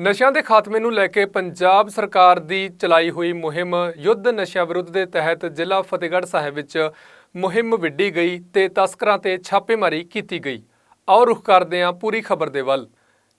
ਨਸ਼ਿਆਂ ਦੇ ਖਾਤਮੇ ਨੂੰ ਲੈ ਕੇ ਪੰਜਾਬ ਸਰਕਾਰ ਦੀ ਚਲਾਈ ਹੋਈ ਮੁਹਿੰਮ ਯੁੱਧ ਨਸ਼ਿਆਂ ਵਿਰੁੱਧ ਦੇ ਤਹਿਤ ਜ਼ਿਲ੍ਹਾ ਫਤਿਹਗੜ੍ਹ ਸਾਹਿਬ ਵਿੱਚ ਮੁਹਿੰਮ ਵਿੱਢੀ ਗਈ ਤੇ ਤਸਕਰਾਂ ਤੇ ਛਾਪੇਮਾਰੀ ਕੀਤੀ ਗਈ। ਆਓ ਰੁਖ ਕਰਦੇ ਹਾਂ ਪੂਰੀ ਖਬਰ ਦੇ ਵੱਲ।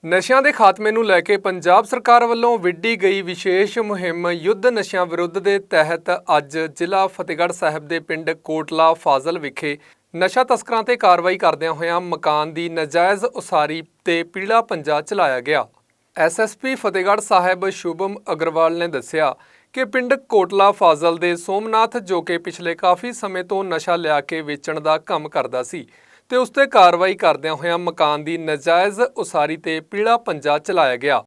ਨਸ਼ਿਆਂ ਦੇ ਖਾਤਮੇ ਨੂੰ ਲੈ ਕੇ ਪੰਜਾਬ ਸਰਕਾਰ ਵੱਲੋਂ ਵਿੱਢੀ ਗਈ ਵਿਸ਼ੇਸ਼ ਮੁਹਿੰਮ ਯੁੱਧ ਨਸ਼ਿਆਂ ਵਿਰੁੱਧ ਦੇ ਤਹਿਤ ਅੱਜ ਜ਼ਿਲ੍ਹਾ ਫਤਿਹਗੜ੍ਹ ਸਾਹਿਬ ਦੇ ਪਿੰਡ ਕੋਟਲਾ ਫਾਜ਼ਲ ਵਿਖੇ ਨਸ਼ਾ ਤਸਕਰਾਂ ਤੇ ਕਾਰਵਾਈ ਕਰਦਿਆਂ ਹੋਇਆਂ ਮਕਾਨ ਦੀ ਨਜਾਇਜ਼ ਉਸਾਰੀ ਤੇ ਪੀਲਾ ਪੰਜਾ ਚਲਾਇਆ ਗਿਆ। ਐਸਐਸਪੀ ਫਤਿਹਗੜ੍ਹ ਸਾਹਿਬ ਸ਼ੁਭਮ ਅਗਰਵਾਲ ਨੇ ਦੱਸਿਆ ਕਿ ਪਿੰਡ ਕੋਟਲਾ ਫਾਜ਼ਲ ਦੇ ਸੋਮਨਾਥ, ਜੋ ਕਿ ਪਿਛਲੇ ਕਾਫੀ ਸਮੇਂ ਤੋਂ ਨਸ਼ਾ ਲਿਆ ਕੇ ਵੇਚਣ ਦਾ ਕੰਮ ਕਰਦਾ ਸੀ ਤੇ ਉਸ ਤੇ ਕਾਰਵਾਈ ਕਰਦਿਆਂ ਹੋਇਆਂ ਮਕਾਨ ਦੀ ਨਜਾਇਜ਼ ਉਸਾਰੀ ਤੇ ਪੀਲਾ ਪੰਜਾ ਚਲਾਇਆ ਗਿਆ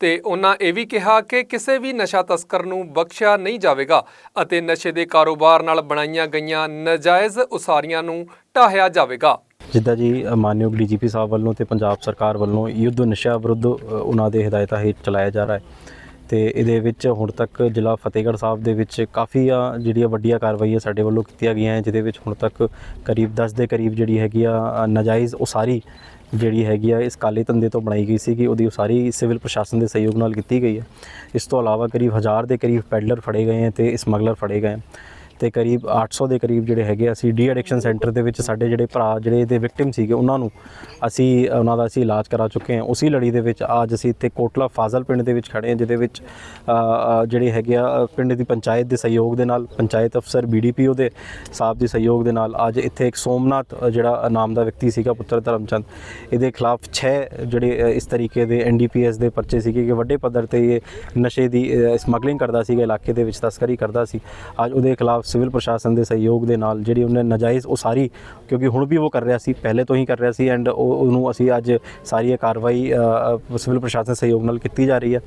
ਤੇ ਉਹਨਾਂ ਇਹ ਵੀ ਕਿਹਾ ਕਿ ਕਿਸੇ ਵੀ ਨਸ਼ਾ ਤਸਕਰ ਨੂੰ ਬਖਸ਼ਿਆ ਨਹੀਂ ਜਾਵੇਗਾ ਅਤੇ ਨਸ਼ੇ ਦੇ ਕਾਰੋਬਾਰ ਨਾਲ ਬਣਾਈਆਂ ਗਈਆਂ ਨਜਾਇਜ਼ ਉਸਾਰੀਆਂ ਨੂੰ ਢਾਹਿਆ ਜਾਵੇਗਾ। ਜਿੱਦਾਂ ਜੀ ਅ, ਮਾਨਯੋਗ ਡੀਜੀਪੀ ਸਾਹਿਬ ਵੱਲੋਂ ਤੇ ਪੰਜਾਬ ਸਰਕਾਰ ਵੱਲੋਂ ਯੁੱਧ ਨਸ਼ਾ ਵਿਰੁੱਧ ਉਹਨਾਂ ਦੇ ਹਦਾਇਤਾਂ ਹੇਠ ਚਲਾਇਆ ਜਾ ਰਿਹਾ ਹੈ। ਤੇ ਇਹਦੇ ਵਿੱਚ ਹੁਣ ਤੱਕ ਜ਼ਿਲ੍ਹਾ ਫਤਿਹਗੜ੍ਹ ਸਾਹਿਬ ਦੇ ਵਿੱਚ ਕਾਫੀ ਆ ਜਿਹੜੀਆਂ ਵੱਡੀਆਂ ਕਾਰਵਾਈਆਂ ਸਾਡੇ ਵੱਲੋਂ ਕੀਤੀਆਂ ਗਈਆਂ ਜਿਹਦੇ ਵਿੱਚ ਹੁਣ ਤੱਕ ਕਰੀਬ 10 ਦੇ ਕਰੀਬ ਜਿਹੜੀ ਹੈਗੀ ਆ ਅ, ਨਾਜਾਇਜ਼ ਉਸਾਰੀ ਜਿਹੜੀ ਹੈਗੀ ਆ ਇਸ ਕਾਲੇ ਧੰਦੇ ਤੋਂ ਬਣਾਈ ਗਈ ਸੀ ਕਿ ਉਹਦੀ ਉਸਾਰੀ ਸਿਵਲ ਪ੍ਰਸ਼ਾਸਨ ਦੇ ਸਹਿਯੋਗ ਨਾਲ ਕੀਤੀ ਗਈ ਹੈ। ਇਸ ਤੋਂ ਇਲਾਵਾ ਕਰੀਬ 1000 ਦੇ ਕਰੀਬ ਪੈਡਲਰ ਫੜੇ ਗਏ ਹੈ ਤੇ ਸਮਗਲਰ ਫੜੇ ਗਏ ਹੈ। ਤੇ ਕਰੀਬ 800 ਦੇ ਕਰੀਬ ਜਿਹੜੇ ਹੈਗੇ ਅਸੀਂ ਡੀ ਐਡਿਕਸ਼ਨ ਸੈਂਟਰ ਦੇ ਵਿੱਚ ਸਾਡੇ ਜਿਹੜੇ ਭਰਾ, ਜਿਹੜੇ ਇਹਦੇ ਵਿਕਟਿਮ ਸੀਗੇ, ਉਹਨਾਂ ਨੂੰ ਅਸੀਂ, ਉਹਨਾਂ ਦਾ ਅਸੀਂ ਇਲਾਜ ਕਰਾ ਚੁੱਕੇ ਹਾਂ। ਉਸੇ ਲੜੀ ਦੇ ਵਿੱਚ ਅੱਜ ਅਸੀਂ ਇੱਥੇ ਕੋਟਲਾ ਫਾਜ਼ਲ ਪਿੰਡ ਦੇ ਵਿੱਚ ਖੜੇ ਹਾਂ, ਜਿਹਦੇ ਵਿੱਚ ਜਿਹੜੇ ਹੈਗੇ ਆ, ਪਿੰਡ ਦੀ ਪੰਚਾਇਤ ਦੇ ਸਹਿਯੋਗ ਦੇ ਨਾਲ, ਪੰਚਾਇਤ ਅਫਸਰ ਬੀਡੀਪੀਓ ਦੇ ਸਾਹਿਬ ਦੇ ਸਹਿਯੋਗ ਦੇ ਨਾਲ ਅੱਜ ਇੱਥੇ ਇੱਕ ਸੋਮਨਾਥ ਜਿਹੜਾ ਨਾਮ ਦਾ ਵਿਅਕਤੀ ਸੀਗਾ, ਪੁੱਤਰ ਧਰਮਚੰਦ, ਇਹਦੇ ਖਿਲਾਫ 6 ਜਿਹੜੇ ਇਸ ਤਰੀਕੇ ਦੇ ਐਨਡੀਪੀਐਸ ਦੇ ਪਰਚੇ ਸੀਗੇ ਕਿ ਵੱਡੇ ਪੱਧਰ ਤੇ ਇਹ ਨਸ਼ੇ ਦੀ ਸਮਗਲਿੰਗ ਕਰਦਾ ਸੀਗਾ, ਇਲਾਕੇ ਦੇ ਵਿੱਚ ਤਸਕਰੀ ਕਰਦਾ ਸੀ। ਅੱਜ ਉਹਦੇ ਖਿਲਾਫ ਸਿਵਲ ਪ੍ਰਸ਼ਾਸਨ ਦੇ ਸਹਿਯੋਗ ਦੇ ਨਾਲ ਜਿਹੜੀ ਉਹਨੇ ਨਜਾਇਜ਼ ਸਾਰੀ, ਕਿਉਂਕਿ ਹੁਣ ਵੀ ਉਹ ਕਰ ਰਿਹਾ ਸੀ, ਪਹਿਲੇ ਤੋਂ ਹੀ ਕਰ ਰਿਹਾ ਸੀ ਐਂਡ ਉਹਨੂੰ ਅਸੀਂ ਅੱਜ ਸਾਰੀ ਇਹ ਕਾਰਵਾਈ ਸਿਵਲ ਪ੍ਰਸ਼ਾਸਨ ਸਹਿਯੋਗ ਨਾਲ ਕੀਤੀ ਜਾ ਰਹੀ ਹੈ।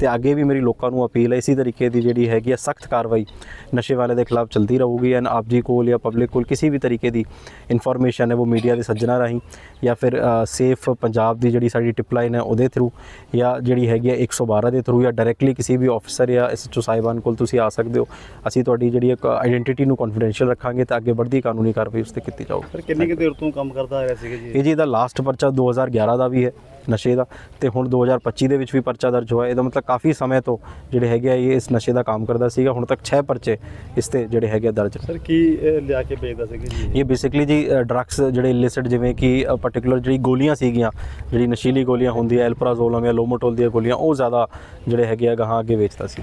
ਤੇ ਅੱਗੇ ਵੀ ਮੇਰੀ ਲੋਕਾਂ ਨੂੰ ਅਪੀਲ ਹੈ, ਇਸੇ ਤਰੀਕੇ ਦੀ ਜਿਹੜੀ ਹੈਗੀ ਹੈ ਸਖਤ ਕਾਰਵਾਈ ਨਸ਼ੇ ਵਾਲੇ ਦੇ ਖਿਲਾਫ ਚਲਦੀ ਰਹੂਗੀ ਐਂਡ ਆਪ ਜੀ ਕੋਲ ਜਾਂ ਪਬਲਿਕ ਕੋਲ ਕਿਸੇ ਵੀ ਤਰੀਕੇ ਦੀ ਇਨਫੋਰਮੇਸ਼ਨ ਹੈ, ਉਹ ਮੀਡੀਆ ਦੇ ਸੱਜਣਾ ਰਾਹੀਂ ਜਾਂ ਫਿਰ ਸੇਫ ਪੰਜਾਬ ਦੀ ਜਿਹੜੀ ਸਾਡੀ ਟਿਪਲਾਈਨ ਹੈ ਉਹਦੇ ਥਰੂ ਜਾਂ ਜਿਹੜੀ ਹੈਗੀ ਹੈ 112 ਦੇ ਥਰੂ ਜਾਂ ਡਾਇਰੈਕਟਲੀ ਕਿਸੇ ਵੀ ਆਫੀਸਰ ਜਾਂ ਐਸਐਚਓ ਸਾਹਿਬਾਨ ਕੋਲ ਤੁਸੀਂ ਆ ਸਕਦੇ ਹੋ। ਅਸੀਂ ਤੁਹਾਡੀ ਜਿਹੜੀ ਇੱਕ ਆਇਡੈਂਟੀਟੀ ਨੂੰ ਕੌਨਫੀਡੈਂਸ਼ੀਅਲ ਰੱਖਾਂਗੇ ਤਾਂ ਅੱਗੇ ਵੱਧਦੀ ਕਾਨੂੰਨੀ ਕਾਰਵਾਈ ਉਸ ਤੇ ਕੀਤੀ ਜਾਊਗੀ। ਸਰ ਕਿੰਨੀ ਕੁ ਦੇਰ ਤੋਂ ਕੰਮ ਕਰਦਾ ਆ ਰਿਹਾ ਸੀਗਾ ਜੀ? ਇਹ ਜੀ ਦਾ ਲਾਸਟ ਪਰਚਾ 2011 ਦਾ ਵੀ ਹੈ ਨਸ਼ੇ ਦਾ। ਤੇ ਹੁਣ 2025 ਦੇ ਵਿੱਚ ਵੀ ਪਰਚਾ ਦਰਜ ਹੋਇਆ। ਇਹਦਾ ਮਤਲਬ ਕਾਫੀ ਸਮੇਂ ਤੋਂ ਜਿਹੜੇ ਹੈਗੇ ਆ ਇਹ ਇਸ ਨਸ਼ੇ ਦਾ ਕੰਮ ਕਰਦਾ ਸੀਗਾ। ਹੁਣ ਤੱਕ 6 ਪਰਚੇ ਇਸ ਤੇ ਜਿਹੜੇ ਹੈਗੇ ਆ ਦਰਜ ਸਰ ਕੀ ਲਿਆ ਕੇ ਵੇਚਦਾ ਸੀਗਾ ਜੀ ਇਹ? ਬੇਸਿਕਲੀ ਜੀ ਡਰੱਗਸ ਜਿਹੜੇ ਇਲਿਸਿਟ ਜਿਵੇਂ ਕਿ ਪਾਰਟਿਕੂਲਰ ਜਿਹੜੀ ਗੋਲੀਆਂ ਸੀਗੀਆਂ ਜਿਹੜੀ ਨਸ਼ੀਲੀ ਗੋਲੀਆਂ ਹੁੰਦੀਆਂ ਐਲਪਰਾਜ਼ੋਲਮ ਜਾਂ ਲੋਮੋਟੋਲ ਦੀਆਂ ਗੋਲੀਆਂ ਉਹ ਜ਼ਿਆਦਾ ਜਿਹੜੇ ਹੈਗੇ ਆ ਗਾਹਾਂ ਅੱਗੇ ਵੇਚਦਾ ਸੀ।